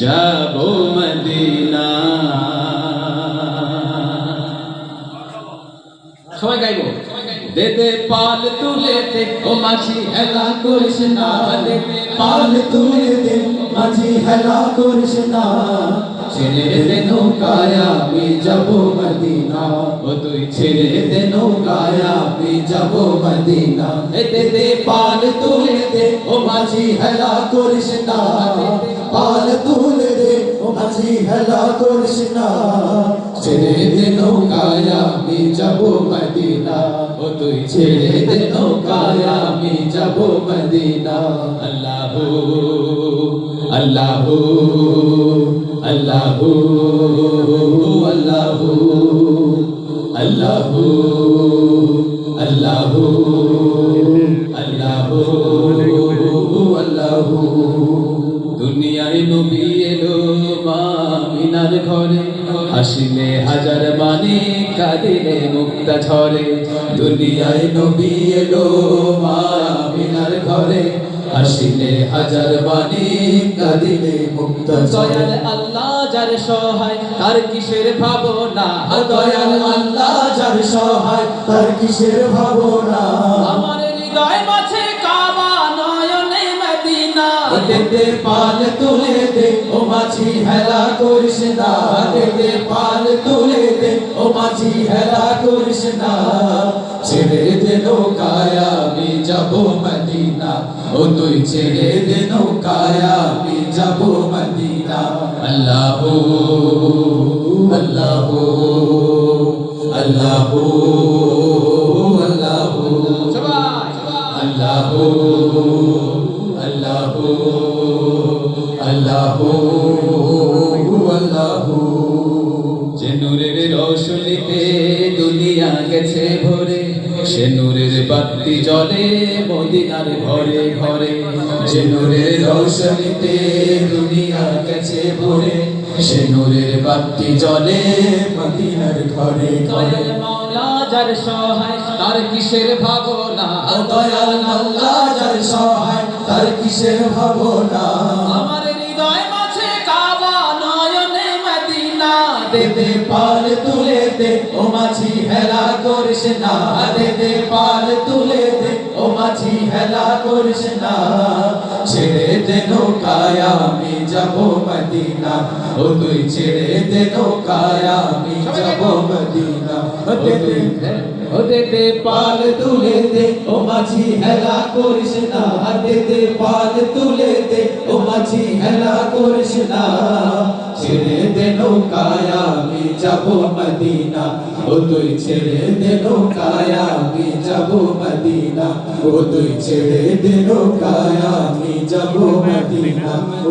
যাব মদিনা। সবাই গাইবো? দে দে পাল তুলে দে, ও মাঝি হেলা করিস না। দে দে পাল তুলে দে, মাঝি হেলা করিস না। ছেড়ে দে নৌকায় আমি যাব মদিনা। ও তুই ছেড়ে দে নৌকায় আমি যাব মদিনা। দে দে পাল তুলে দে, ও মাঝি হেলা করিস পাল তুলে মাঝি হেলা করিস না ছেড়ে দে নৌকায় আমি যাব মদিনা। ও তুই ছেড়ে দে নৌকায় আমি যাব মদিনা। আল্লাহ আল্লাহ আল্লাহ আল্লাহ আল্লাহ আল্লাহ আল্লাহ আল্লাহ। দুনিয়ায় নবী এলো। মা মিনার ঘরে হাসিলে হাজার মানে কাঁদিলে মুক্তা ঝরে। দুনিয়ায় নবী এলো মা মিনার ঘরে হাসিলে হাজার বাণী কাদিলে মুক্ত দয়াল আল্লাহ যার সহায় তার কিসের ভাবনা? দয়াল আল্লাহ যার সহায় তার কিসের ভাবনা? আমার হৃদয় دے دے پال تو دے، او ماچھی ہلا کو رشنا پال دے، او ماچھی کو আল্লাহ আল্লাহ। যে নূরের রোশনীতে দুনিয়া গেছে ভরে সে নূরের বাতি জ্বলে মদিনার ঘরে ঘরে। যে নূরের রৌশনীতে দুনিয়া গেছে ভরে সে নূরের বাতি মদিনার ঘরে ঘরে। মাওলা যার সহায় তার কিসের ভাবনা? দয়াল তার কিসের ভাবনা? আমার হৃদয় মাঝে কাবা নয়নে মদিনা দে দে পাল তুলে দে ও মাঝি হেলা করিস না। দে দে পাল তুলে দে ও মাঝি হেলা করিস না। ছেড়ে দে নৌকায় আমি যাব মদিনা। ও তুই ছেড়ে দে নৌকায় আমি যাব মদিনা। ও ও পাল তুলে দে ও মাঝি হেলা করিস না। দে দে পাল তুলে দে ও মাঝি হেলা করিস না। ছেড়ে দে নৌকায় আমি যাব মদিনা। ও তুই ছেড়ে দে নৌকায় আমি যাব মদিনা। ও তুই ছেড়ে দে নৌকায় আমি যাব মদিনা। ও